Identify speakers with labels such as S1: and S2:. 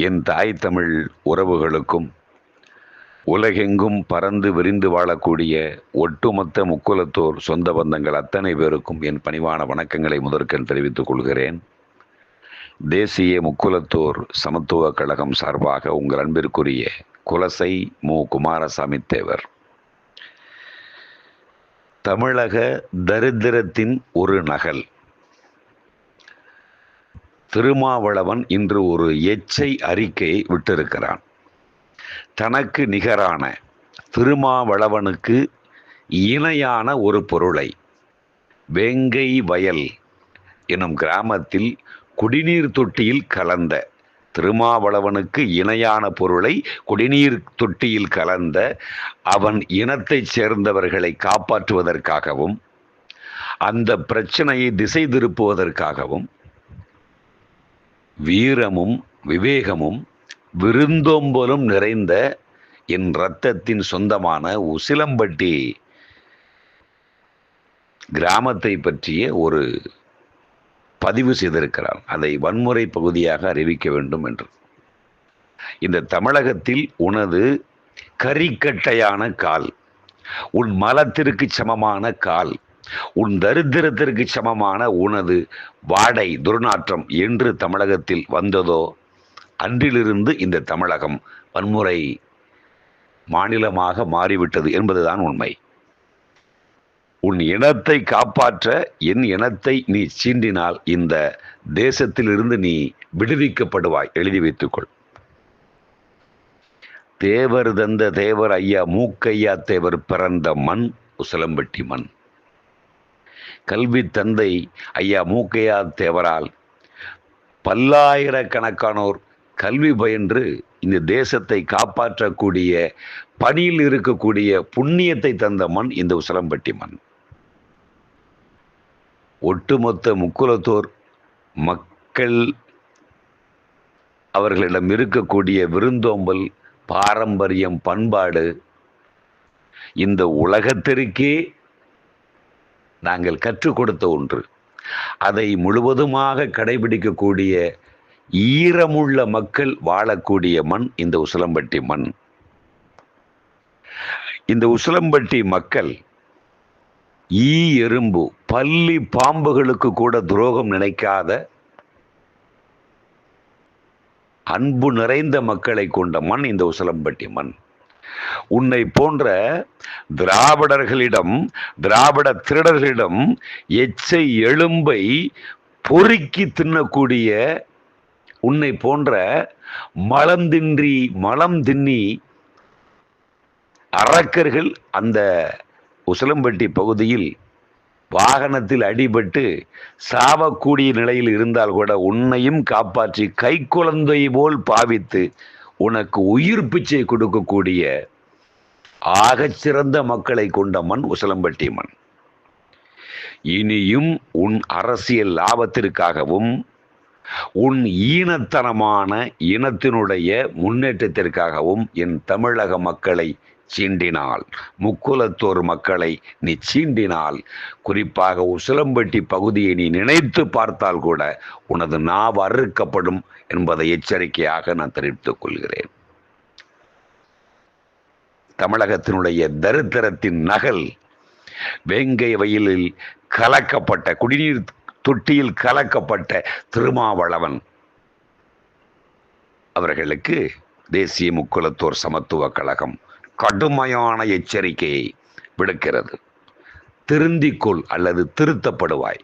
S1: என் தாய் தமிழ் உறவுகளுக்கும் உலகெங்கும் பறந்து விரிந்து வாழக்கூடிய ஒட்டுமொத்த முக்குலத்தோர் சொந்த பந்தங்கள் அத்தனை பேருக்கும் என் பணிவான வணக்கங்களை முதற்கண் தெரிவித்துக் கொள்கிறேன். தேசிய முக்குலத்தோர் சமத்துவ கழகம் சார்பாக உங்கள் அன்பிற்குரிய குலசை மு. குமாரசாமி தேவர். தமிழக தரித்திரத்தின் ஒரு நகல். திருமாவளவன் இன்று ஒரு எச்சை அறிக்கையை விட்டிருக்கிறான். தனக்கு நிகரான திருமாவளவனுக்கு இணையான ஒரு பொருளை வேங்கை வயல் எனும் கிராமத்தில் குடிநீர் தொட்டியில் கலந்த திருமாவளவனுக்கு இணையான பொருளை குடிநீர் தொட்டியில் கலந்த அவன் இனத்தைச் சேர்ந்தவர்களை காப்பாற்றுவதற்காகவும் அந்த பிரச்சனையை திசை திருப்புவதற்காகவும் வீரமும் விவேகமும் விருந்தோம்பலும் நிறைந்த என் இரத்தத்தின் சொந்தமான உசிலம்பட்டி. கிராமத்தை பற்றிய ஒரு பதிவு செய்திருக்கிறார். அதை வன்முறை பகுதியாக அறிவிக்க வேண்டும் என்று. இந்த தமிழகத்தில் உனது கரிக்கட்டையான கால் உன் மலத்திற்கு சமமான கால் உன் தரித்திரத்திற்கு சமமான உனது வாடை துர்நாற்றம் என்று தமிழகத்தில் வந்ததோ அன்றிலிருந்து இந்த தமிழகம் வன்முறை மாநிலமாக மாறிவிட்டது என்பதுதான் உண்மை. உன் இனத்தை காப்பாற்ற என் இனத்தை நீ சீண்டினால் இந்த தேசத்திலிருந்து நீ விடுவிக்கப்படுவாய். எழுதி வைத்துக்கொள். தேவர் தந்த தேவர் ஐயா மூக்கையா தேவர் பிறந்த மண் உசலம்பட்டி மண். கல்வி தந்தை ஐயா மூக்கையா தேவரால். பல்லாயிரக்கணக்கானோர் கல்வி பயின்று இந்த தேசத்தை காப்பாற்றக்கூடிய பணியில் இருக்கக்கூடிய புண்ணியத்தை தந்த மண் இந்த உசலம்பட்டி மண். ஒட்டுமொத்த முக்குலத்தோர் மக்கள் அவர்களிடம் இருக்கக்கூடிய விருந்தோம்பல் பாரம்பரியம் பண்பாடு இந்த உலகத்திற்கே நாங்கள் கற்றுக் கொடுத்த ஒன்று. அதை முழுவதுமாக கடைபிடிக்கக்கூடிய ஈரமுள்ள மக்கள் வாழக்கூடிய மண் இந்த உசிலம்பட்டி மண். இந்த உசிலம்பட்டி மக்கள் ஈ எறும்பு பள்ளி பாம்புகளுக்கு கூட துரோகம் நினைக்காத அன்பு நிறைந்த மக்களை கொண்ட மண் இந்த உசலம்பட்டி மண். உன்னை போன்ற திராவிடர்களிடம் திராவிட திருடர்களிடம் எச்சை எலும்பை பொறுக்கி தின்னக்கூடிய உன்னை போன்ற மலம் தின்றி மலம் தின்னி அரக்கர்கள் அந்த உசலம்பட்டி பகுதியில் வாகனத்தில் அடிபட்டு சாவக்கூடிய நிலையில் இருந்தால் கூட உன்னையும் காப்பாற்றி கை குழந்தை போல் பாவித்து உனக்கு உயிர் பிச்சை கொடுக்கக்கூடிய ஆகச்சிறந்த மக்களை கொண்ட மண் உசலம்பட்டி மண். இனியும் உன் அரசியல் லாபத்திற்காகவும் உன் ஈனத்தனமான இனத்தினுடைய முன்னேற்றத்திற்காகவும் என் தமிழக மக்களை சீண்டினால் முக்குலத்தோர் மக்களை நீ சீண்டினால் குறிப்பாக உசிலம்பட்டி பகுதியை நீ நினைத்து பார்த்தால் கூட உனது நாவ் அறுக்கப்படும் என்பதை எச்சரிக்கையாக நான் தெரிவித்துக் கொள்கிறேன். தமிழகத்தினுடைய தரித்திரத்தின் நகல் வேங்கை வயலில் கலக்கப்பட்ட குடிநீர் தொட்டியில் கலக்கப்பட்ட திருமாவளவன். அவர்களுக்கு தேசிய முக்குலத்தோர் சமத்துவ கழகம் கடுமையான எச்சரிக்கையை விடுக்கிறது. திருந்திக்கொள் அல்லது திருத்தப்படுவாய்.